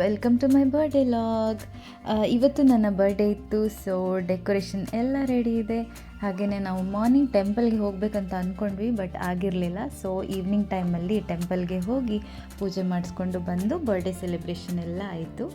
Welcome to my birthday log ಇವತ್ತು ನನ್ನ birthday ಇತ್ತು ಸೊ ಡೆಕೋರೇಷನ್ ಎಲ್ಲ ರೆಡಿ ಇದೆ. ಹಾಗೆಯೇ ನಾವು ಮಾರ್ನಿಂಗ್ ಟೆಂಪಲ್ಗೆ ಹೋಗಬೇಕಂತ ಅಂದ್ಕೊಂಡ್ವಿ ಬಟ್ ಆಗಿರಲಿಲ್ಲ. ಸೊ ಈವ್ನಿಂಗ್ ಟೈಮಲ್ಲಿ ಟೆಂಪಲ್ಗೆ ಹೋಗಿ ಪೂಜೆ ಮಾಡಿಸ್ಕೊಂಡು ಬಂದು ಬರ್ಡೇ ಸೆಲೆಬ್ರೇಷನ್ ಎಲ್ಲ ಆಯಿತು.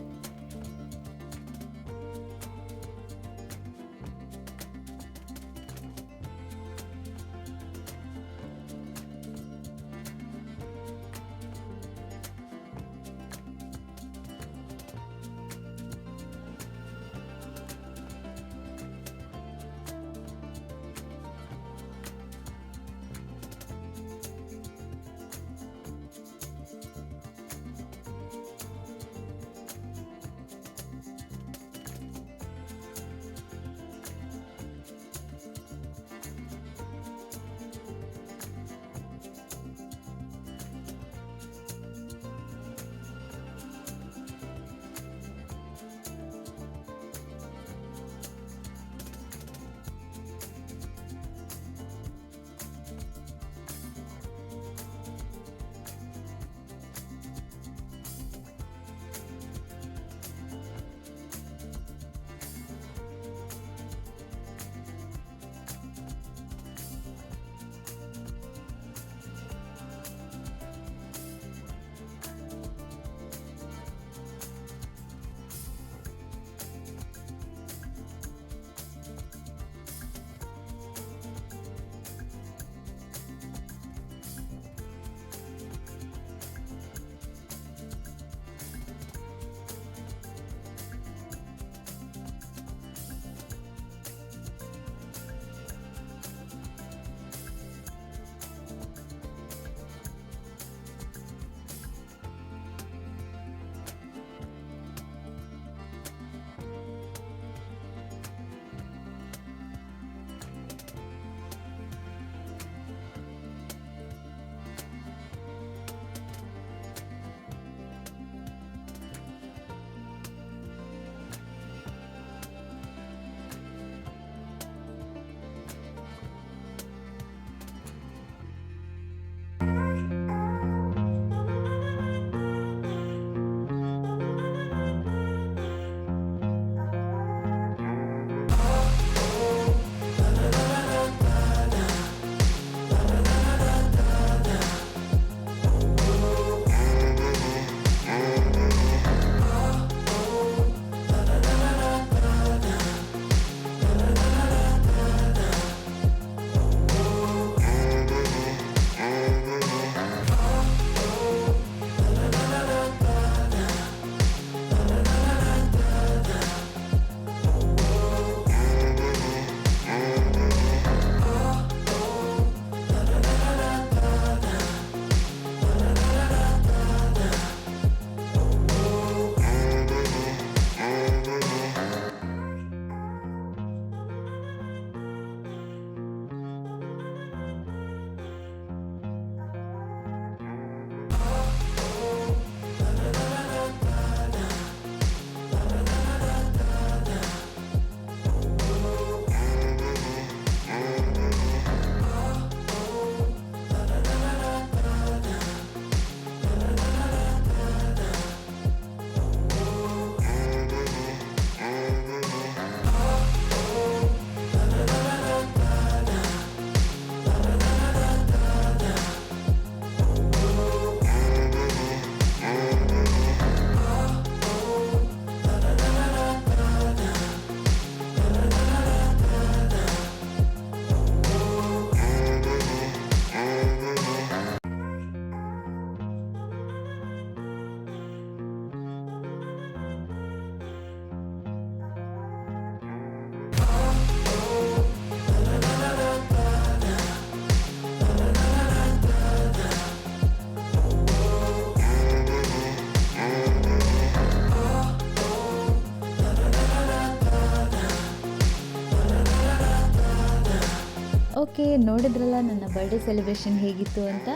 ಓಕೆ, ನೋಡಿದ್ರಲ್ಲ ನನ್ನ ಬರ್ಡೇ ಸೆಲೆಬ್ರೇಷನ್ ಹೇಗಿತ್ತು ಅಂತ?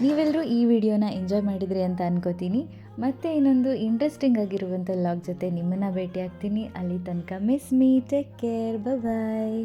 ನೀವೆಲ್ಲರೂ ಈ ವಿಡಿಯೋನ ಎಂಜಾಯ್ ಮಾಡಿದ್ರಿ ಅಂತ ಅನ್ಕೋತೀನಿ. ಮತ್ತೆ ಇನ್ನೊಂದು ಇಂಟ್ರೆಸ್ಟಿಂಗ್ ಆಗಿರುವಂಥ ಲಾಗ್ ಜೊತೆ ನಿಮ್ಮನ್ನು ಭೇಟಿ ಆಗ್ತೀನಿ ಅಲ್ಲಿ ತನಕ miss me take care bye